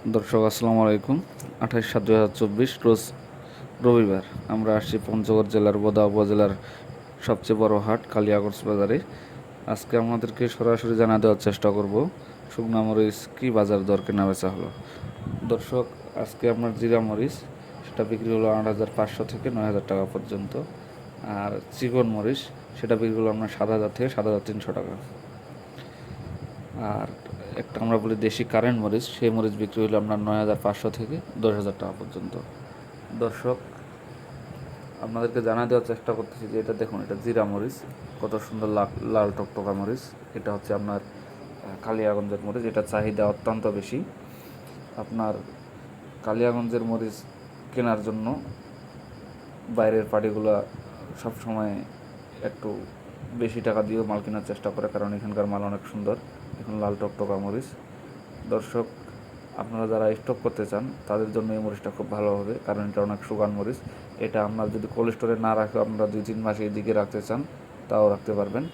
দর্শক, আসসালামু আলাইকুম। আঠাশ সাত দু হাজার চব্বিশ, রোজ রবিবার আমরা আসছি পঞ্চগড় জেলার বোদা উপজেলার সবচেয়ে বড় হাট, কালিয়াগঞ্জ বাজারে। আজকে আমাদেরকে সরাসরি জানা দেওয়ার চেষ্টা করব, শুকনা মরিচ কী বাজার দর কেনা বেচা হলো? দর্শক, আজকে আপনার জিরা মরিচ, সেটা বিক্রি হলো আট হাজার পাঁচশো থেকে নয় হাজার টাকা পর্যন্ত। আর চিকন মরিচ, সেটা বিক্রি হলো আপনার সাত হাজার থেকে সাত হাজার তিনশো টাকা। আর একটা আমরা বলি দেশি কারেন্ট মরিচ, সেই মরিচ বিক্রি হলো আপনার নয় হাজার পাঁচশো থেকে দশ হাজার টাকা পর্যন্ত। দর্শক, আপনাদেরকে জানা দেওয়ার চেষ্টা করতেছি যে এটা দেখুন, এটা জিরা মরিচ, কত সুন্দর লাল লাল টকটকা মরিচ। এটা হচ্ছে আপনার কালিয়াগঞ্জের মরিচ, এটা চাহিদা অত্যন্ত বেশি। আপনার কালিয়াগঞ্জের মরিচ কেনার জন্য বাইরের পার্টিগুলো সবসময় একটু বেশি টাকা দিয়েও মাল কেনার চেষ্টা করে, কারণ এখানকার মাল অনেক সুন্দর। এখন লাল টক টকটকা মরিচ দর্শক, আপনারা যারা স্টক করতে চান, তাদের জন্য এই মরিচটা খুব ভালো হবে, কারণ এটা অনেক সুগান মরিচ। এটা আপনার যদি কোল্ড স্টোরে না রাখে, আপনারা দুই তিন মাস এই দিকে রাখতে চান, তাও রাখতে পারবেন।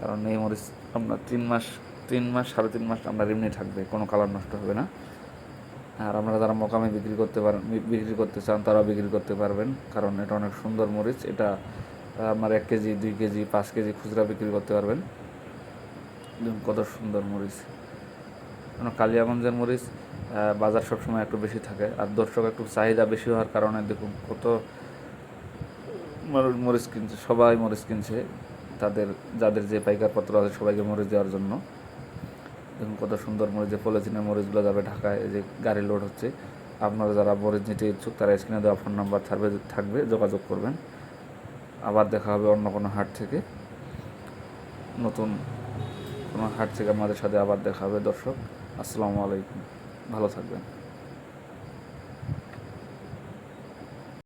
কারণ এই মরিচ আপনার তিন মাস তিন মাস, সাড়ে তিন মাস আপনার এমনি থাকবে, কোনো কালার নষ্ট হবে না। আর আপনারা যারা মোকামে বিক্রি করতে পারেন বিক্রি করতে চান, তারাও বিক্রি করতে পারবেন, কারণ এটা অনেক সুন্দর মরিচ। এটা আপনার এক কেজি, দুই কেজি, পাঁচ কেজি খুচরা বিক্রি করতে পারবেন। কত সুন্দর মরিচ। কারণ কালিয়াগঞ্জের মরিচ বাজার সবসময় একটু বেশি থাকে। আর দর্শক একটু চাহিদা বেশি হওয়ার কারণে দেখুন কত মর- মরিচ কিনছে, সবাই মরিচ কিনছে। তাদের, যাদের যে পাইকার পত্র আছে সবাইকে মরিচ দেওয়ার জন্য। দেখুন কত সুন্দর মরিচ, যে পলিথিনের মরিচগুলো যাবে ঢাকায় যে গাড়ি লোড হচ্ছে। আপনারা যারা মরিচ নিতে ইচ্ছুক, তারা স্ক্রিনে দেওয়া ফোন নাম্বার থাকবে থাকবে, যোগাযোগ করবেন। আবার দেখা হবে অন্য কোনো হাট থেকে। নতুন কোনো হাট থেকে আমাদের সাথে আবার দেখা হবে, দর্শক। আসসালামু আলাইকুম। ভালো থাকবেন।